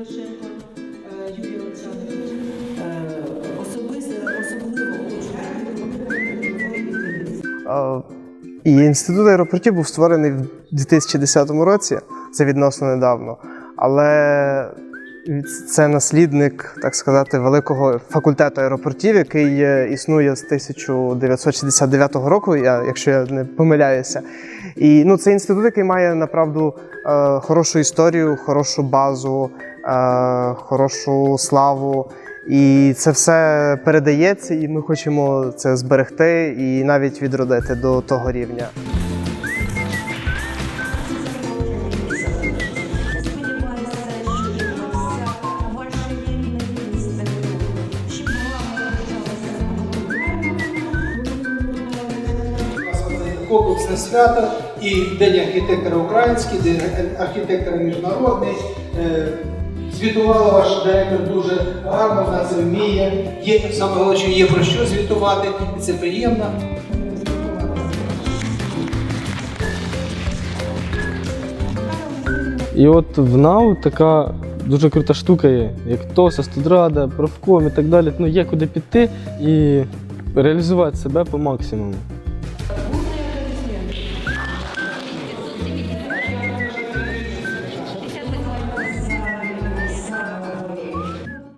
Мирошенко е, Юрій Олександрович. Е, Особисто, особливо хочу. Е, І інститут аеропортів був створений в 2010 році, це відносно недавно. Але це наслідник, так сказати, великого факультету аеропортів, який існує з 1969 року, я, якщо я не помиляюся. І ну, це інститут, який має направду е, хорошу історію, хорошу базу, хорошу славу. І це все передається, і ми хочемо це зберегти і навіть відродити до того рівня. комплексне свято і День архітектора український, День архітектора міжнародний. Звітувала ваш директор дуже гарно, вона це вміє. Є саме головне, є про що звітувати, і це приємно. І от в НАУ така дуже крута штука є, як ТОСа, Студрада, профком і так далі. Ну, є куди піти і реалізувати себе по максимуму.